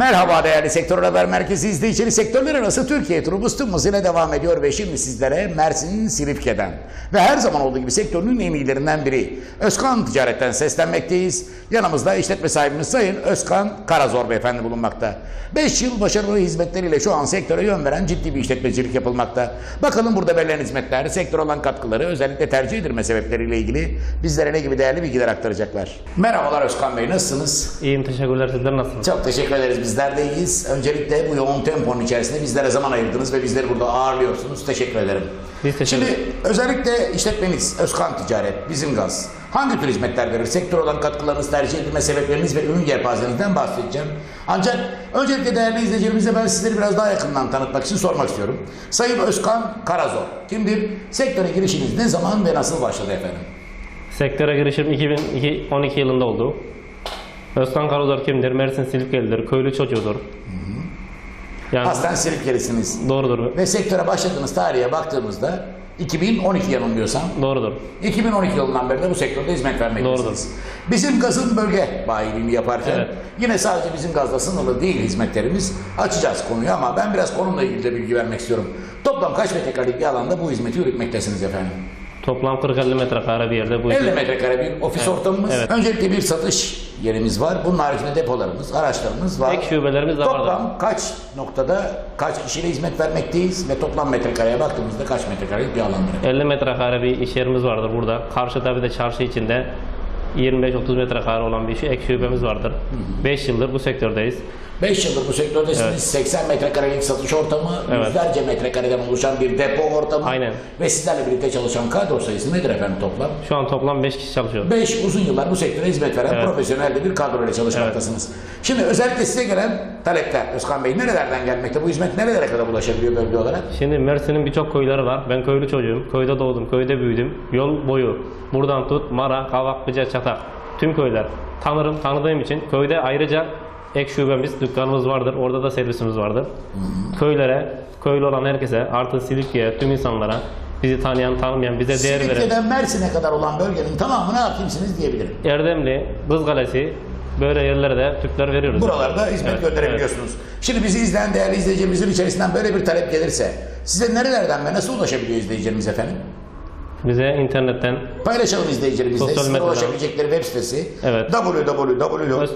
Merhaba değerli Sektör Haber Merkezi izleyicileri. Sektörler arası Türkiye turumuz tüm hızıyla devam ediyor ve şimdi sizlere Mersin Silifke'den ve her zaman olduğu gibi sektörünün en iyilerinden biri Özkan Ticaret'ten seslenmekteyiz. Yanımızda işletme sahibimiz Sayın Özkan Karazor Beyefendi bulunmakta. 5 yıl başarılı hizmetleriyle şu an sektöre yön veren ciddi bir işletmecilik yapılmakta. Bakalım burada verilen hizmetler, sektör olan katkıları, özellikle tercih edilme sebepleriyle ilgili bizlere ne gibi değerli bilgiler aktaracaklar. Merhabalar Özkan Bey, nasılsınız? İyiyim teşekkürler sizler nasılsınız? Çok teşekkür ederiz. Bizler de iyiyiz. Öncelikle bu yoğun temponun içerisinde bizlere zaman ayırdınız ve bizleri burada ağırlıyorsunuz. Teşekkür ederim. Biz teşekkür Şimdi özellikle işletmeniz Özkan Ticaret, Bizim Gaz hangi tür hizmetler verir? Sektör olan katkılarınız, tercih edilme sebepleriniz ve ürün yelpazenizden bahsedeceğim. Ancak öncelikle değerli izleyicilerimize ben sizleri biraz daha yakından tanıtmak için sormak istiyorum. Sayın Özkan Karazor kimdir? Sektöre girişiniz ne zaman ve nasıl başladı efendim? Sektöre girişim 2012 yılında oldu. Özkan Karozor kimdir? Mersin Silifkeli'dir. Köylü çocuğudur. Yani Aslen Silifkelisiniz. doğrudur. Ve sektöre başladığınız tarihe baktığımızda 2012 yanılmıyorsam Doğrudur. 2012 yılından beri de bu sektörde hizmet vermektesiniz. Doğrudur. Bizim gazın bölge bayiliğini yaparken Evet. yine sadece bizim gazla sınırlı değil hizmetlerimiz. Açacağız konuyu ama ben biraz konumla ilgili de bilgi vermek istiyorum. Toplam kaç metrekarelik bir alanda bu hizmeti üretmektesiniz efendim? Toplam 40-50 metrekare bir yerde bu 50 metrekare bir ofis ortamımız. evet. Öncelikle bir satış yerimiz var. Bunun haricinde depolarımız, araçlarımız var. Ek şubelerimiz de Toplam vardır. kaç noktada kaç kişiyle hizmet vermekteyiz ve toplam metrekareye baktığımızda kaç metrekarelik bir alandır? 50 metrekare bir iş yerimiz vardır burada. Karşıda bir de çarşı içinde 25-30 metrekare olan bir ek şubemiz vardır. 5 yıldır bu sektördeyiz. 5 yıldır bu sektördesiniz. 80 metrekarelik satış ortamı, Evet. yüzlerce metrekareden oluşan bir depo ortamı Aynen. ve sizlerle birlikte çalışan kadro sayısı nedir efendim toplam? Şu an toplam 5 kişi çalışıyor. 5 uzun yıllar bu sektöre hizmet veren Evet. profesyonel de bir kadro ile çalışmaktasınız. Şimdi özellikle size gelen talepler Özkan Bey nerelerden gelmekte? Bu hizmet nerelere kadar ulaşabiliyor bölge olarak? Şimdi Mersin'in birçok köyleri var. Ben köylü çocuğum. Köyde doğdum, köyde büyüdüm. Yol boyu buradan tut Mara, Kavak, Bıca, Çatak. Tüm köyler. Tanırım, tanıdığım için köyde ayrıca ek şubemiz, dükkanımız vardır. Orada da servisimiz vardır. Köylere, köylü olan herkese, artı Silifke'ye, tüm insanlara, bizi tanıyan, tanımayan, bize değer veren Silifke'den Mersin'e kadar olan bölgenin tamamına hakimsiniz diyebilirim. Erdemli, Kızgalesi böyle yerlere de Türkler veriyoruz. Buralarda hizmet Evet, gönderebiliyorsunuz. Şimdi bizi izleyen değerli izleyicilerimizin içerisinden böyle bir talep gelirse size nerelerden ve nasıl ulaşabiliyor izleyicilerimiz efendim? evet. Bize internetten Paylaşalım izleyicilerimizle. Sosyal medyadan. ulaşabilecekleri web sitesi Evet. www.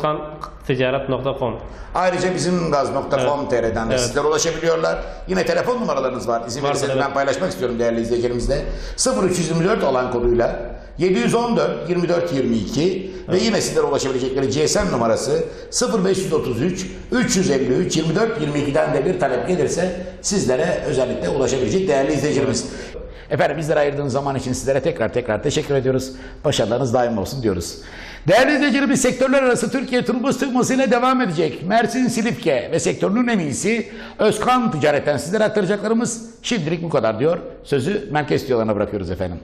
özkanticaret.com Ayrıca bizim gaz.com.tr'den de Evet. sizlere ulaşabiliyorlar. Yine telefon numaralarınız var. İzin verirseniz evet. ben paylaşmak istiyorum değerli izleyicilerimizle. 0324 alan koduyla 714 24 22 ve yine sizlere ulaşabilecekleri GSM numarası 0533 353 24 22'den de bir talep gelirse sizlere özellikle ulaşabilecek değerli izleyicilerimiz. Efendim bizlere ayırdığınız zaman için sizlere tekrar tekrar teşekkür ediyoruz. Başarılarınız daim olsun diyoruz. Değerli izleyicilerimiz sektörler arası Türkiye turumuz tırmasıyla devam edecek. Mersin Silifke ve sektörünün en iyisi Özkan Ticaret'ten sizlere aktaracaklarımız şimdilik bu kadar diyor. Sözü merkez stüdyolarına bırakıyoruz efendim.